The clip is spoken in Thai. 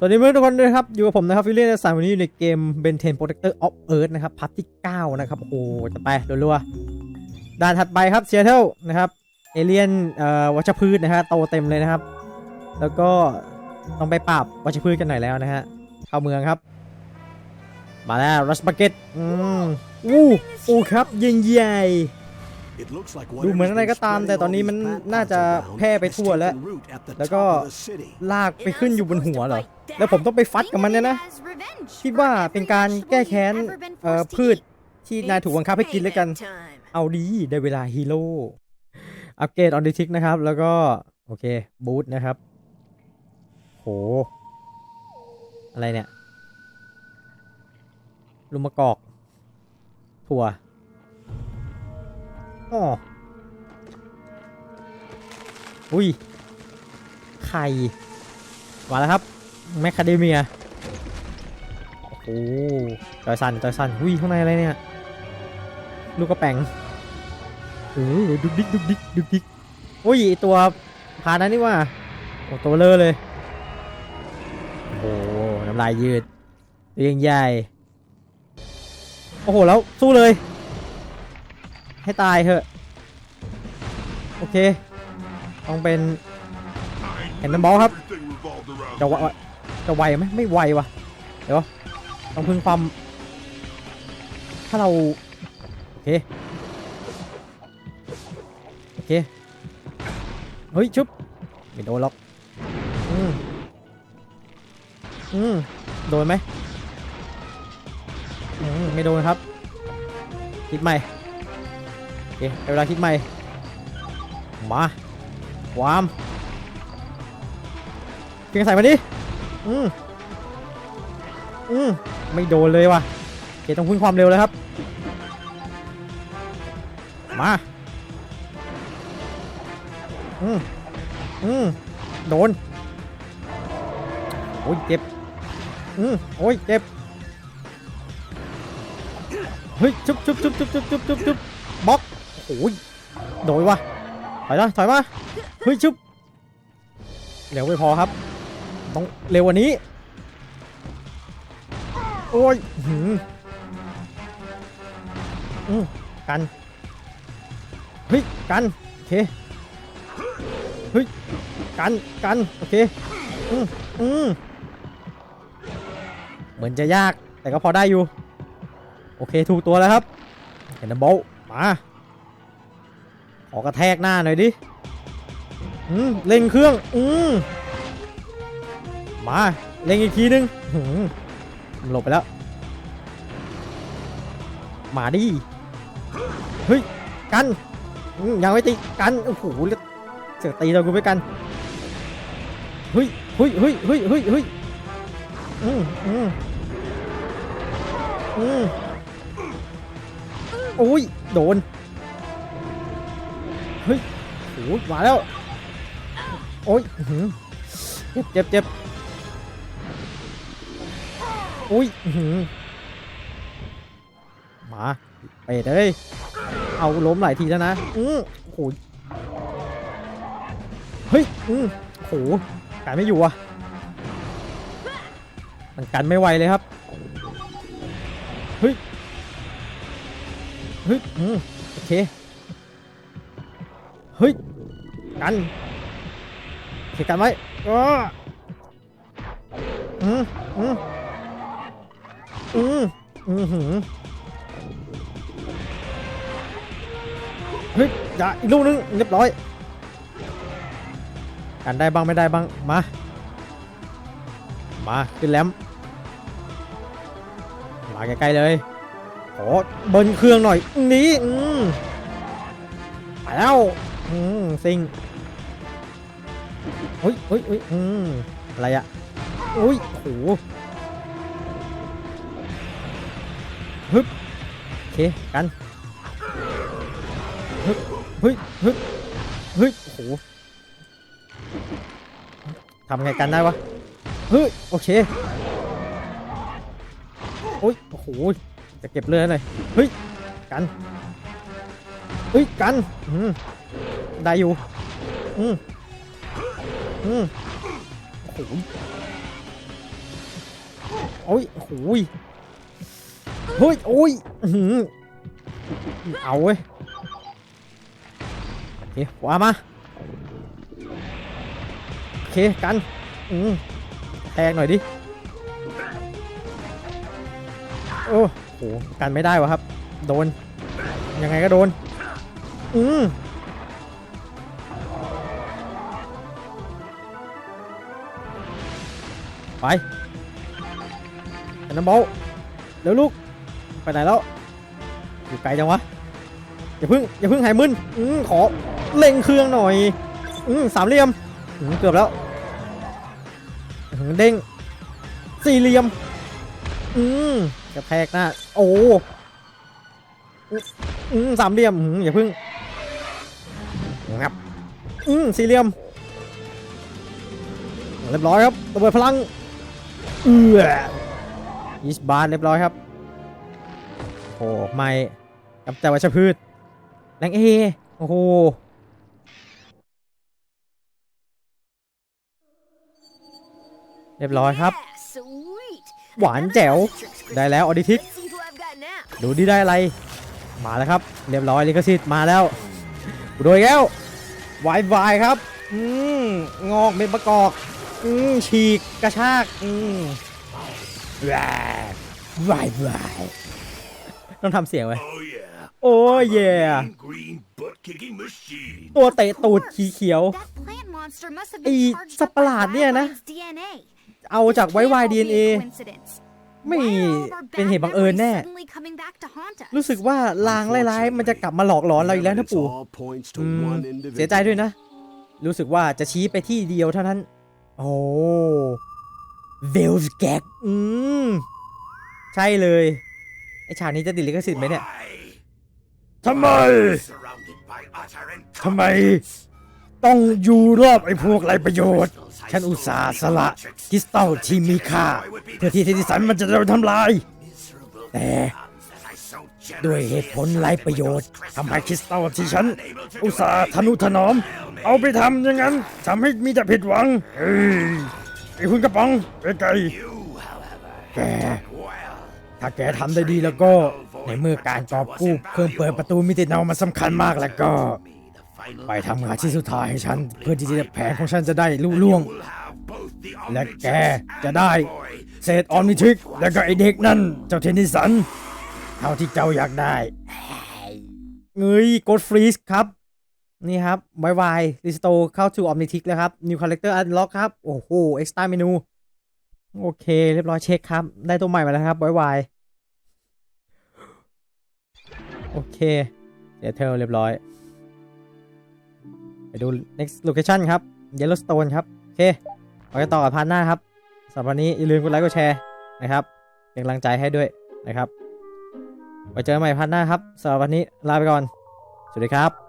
สวัสดีเพื่อนทุกคนด้วยครับ อยู่กับผมนะครับฟิลเลียนสันวันนี้อยู่ในเกม Ben 10 Protector of Earth นะครับพาร์ทที่ 9 นะครับ โอ้จะไปรัวๆด่านถัดไปครับเซียเทลนะครับเอเลียนเอ่อวัชพืชนะฮะโตเต็มเลยนะครับ แล้วก็ต้องไปปราบวัชพืชกันหน่อยแล้วนะฮะเข้าเมืองครับ มาแล้วรัสบักเก็ตอืมอู้อู้ครับยิงใหญ่ ดูเหมือนอะไรก็ตามแต่ตอนนี้มันน่าจะแพร่ไปทั่วแล้ว แล้แล้ววก็ก็ลากไปขึ้นอยู่บนหัวเหรอ แล้วผมต้องไปฟัดกับมันเนี่ยนะ คิดว่าเป็นการแก้แค้นเอ่อพืชที่นายถูกบังคับให้กินแล้วกัน เอาดีได้เวลาฮีโร่ อัปเกรดออนดิทิกนะครับ แล้วก็ โอเค บูทนะครับ โห อะไรเนี่ยลูกมะกอก ถั่ว อ๋ออุ้ย ไข่มาแล้วครับ แมคคาเดเมีย โอ้โหจอยสันจอยสันอุ้ยข้างในอะไรเนี่ย ลูกกระแปงเออดุกดิกดุกดิกดุกดิกอุ้ยตัวพานั้นนี่ว่าโอ้ตัวเลอะเลย โอ้โหน้ำลายยืดเรียงใหญ่ โอ้โห แล้วสู้เลย ให้ตายเถอะ โอเค ต้องเป็นเห็นน้ำบอลครับ จะวจะไวไหมไม่ไววะเดี๋ยวต้องพึ่งความ ถ้าเรา โอเค โอเค เฮ้ย ชุบ ไม่โดนหรอก อืมอืมโดนไหมอืมไม่โดนครับคิดใหม่ เคเวลาคิดใหม่ มาความเพียงใส่มาดิ อืมอืมไม่โดนเลยว่ะเกต้องพุ่งความเร็วเลยครับ มา อืมอืมโดน โอ้ยเจ็บ อืมโอ้ยเจ็บ เฮ้ย จุ๊บจุ๊บจุ๊บจุ๊บจุ๊บจุ๊บจุ๊บบล็อก โอ้ยโดนว่ะถอยนะถอยมาเฮ้ยจุ๊บเร็วไม่พอครับ ต้องเร็วกว่านี้ โอ้ยหืมอืมกันเฮ้ยกันโอเคเฮ้ยกันกันโอเคอืมอืมเหมือนจะยากแต่ก็พอได้อยู่ โอเคถูกตัวแล้วครับเห็นนะโบลมา ขอกระแทกหน้าหน่อยดิอืมเร่งเครื่อง อืมมาเร่งอีกทีนึงหืมหลบไปแล้ว มาดิ เฮ้ย กันอยังไม่ตีกัน โอ้โหแล้วเสือตีเรากูไปกัน เฮ้ยเฮ้ยเฮ้ยเฮ้ยเฮ้ยเฮ้ยอืมอืมอืมโอ้ย โดน เฮ้ยโอ้ยมาแล้ว โอ้ยเจ็บเจ็บเจ็บโอ้ยมาเป็ดเอ้ยเอาล้มหลายทีแล้วนะ อือโอ้โหเฮ้ย อือโอ้โหกันไม่อยู่อะมันกันไม่ไหวเลยครับ เฮ้ย เฮ้ย อืมโอเค เฮ้ย กันโอเคกันไว้อ้ออืมอืมอืมอืมหืมเฮ้ยอย่าอีกลูกนึงเรียบร้อย กันได้บ้างไม่ได้บ้าง มา มาขึ้นแลมมาใกล้ๆเลยขอเบิ้ลเครื่องหน่อยนี้อืมไปแล้ว อืมซิงเฮ้ยเฮ้ยเฮ้ยอืมอะไรอะอุ้ยโอ้โหฮึบโอเคกันฮึบเฮ้ยฮึบเฮ้ยโอ้โหทำไงกันได้วะเฮ้ยโอเคโอ้ยโอ้โหจะเก็บเลือดหน่อยเฮ้ยกันเฮ้ยกันอืม ได้อยู่ อืมอืมโอ้โหโอ้ยโอ้ยเฮ้ยโอ้ยอือหือเอาเว้ยโอเคว่ามา โอเค กัน อืมแทงหน่อยดิ โอ้โห กันไม่ได้วะครับ โดน ยังไงก็โดน อืม ไปอันน้ำเบาเร็วลูก ไปไหนแล้ว อยู่ไกลจังวะ อย่าพึ่ง อย่าพึ่งหายมึนอืมขอเล็งเครื่องหน่อย อืมสามเหลี่ยมอืมเกือบแล้วเด้งสี่เหลี่ยม อืมกระแทกหน้า โอ้อืมสามเหลี่ยมอืมอย่าพึ่งงับอืมสี่เหลี่ยมเรียบร้อยครับระเบิดพลัง เอือยิสบาร์เรียบร้อยครับโอ้ไม่กับแต่วัชพืชแรงเอโอ้โหเรียบร้อยครับ หวานแจ๋ว ได้แล้วออดิทิก ดูดีได้อะไร มาแล้วครับ เรียบร้อยลิขสิทธิ์มาแล้วโดยแล้ววายวายครับ อืม งอกเม็ดประกอบ อืมฉีกกระชาก อืมวายวายวายต้องทำเสียงไว้ Oh yeah. โอ้ยเย่ Green, green butt kicking machine. ตัวเตะตูดขีเขียวไอ้ไอ้สัสัตตว์ว์ปประระหหลาลาดดเนี่เนี่ยยนะนะเอาจากไว้วายดีเอ็นเอไม่เป็นเหตุบังเอิญแน่รู้สึกว่าลางร้ายๆมันจะกลับมาหลอกหลอนเราอีกแล้วนะ It's ปู่ all points to อืม one เสียใจ individual. ด้วยนะ รู้สึกว่าจะชี้ไปที่เดียวเท่านั้น โอ้เวลส์แกกอืม ใช่เลย ไอฉากนี้จะติดลิขสิทธิ์ไหมเนี่ย ทำไม ทำไม ต้องอยู่รอบไอ้พวกไรประโยชน์ ฉันอุตส่าห์สละคริสตัลที่มีค่าเพื่อที่เทดิสันมันจะโดนทำลาย แต่ ด้วยเหตุผลไร้ประโยชน์ทำให้คริสตัลที่ฉัน อุตส่าห์ทนุถนอม เอาไปทำอย่างนั้นทำให้มีแต่ผิดหวัง เฮ้ยไอ้คุณกระป๋องไอ้ไก่แกถ้าแกทำได้ดีแล้วก็ ในเมื่อการกอบกู้เครื่องเปิดประตูมิติเนามันสำคัญมากแล้วก็ ไปทำงานที่สุดท้ายให้ฉัน เพื่อที่จะแผนของฉันจะได้ลุล่วง และแกจะได้เศษออมนิทิก แล้วก็ไอเด็กนั่นเจ้าเทนนิสัน เท่าที่เจ้าอยากได้เงยกดฟรีสครับ นี่ครับวายวายรีสโตเข้า to Omnitic แล้วครับ New Character Unlock ครับ โอ้โห Extra Menu โอเค เรียบร้อยเช็คครับ ได้ตัวใหม่มาแล้วครับวายวายโอเคเดี๋ยวเทลเรียบร้อย ไปดู next location ครับ Yellowstone ครับ โอเคไปต่อกับพาร์ทหน้าครับสำหรับวันนี้อย่าลืมกดไลค์กดแชร์นะครับเป็นกำลังใจให้ด้วยนะครับ ไว้เจอกันใหม่พัดหน้าครับสำหรับวันนี้ลาไปก่อน สวัสดีครับ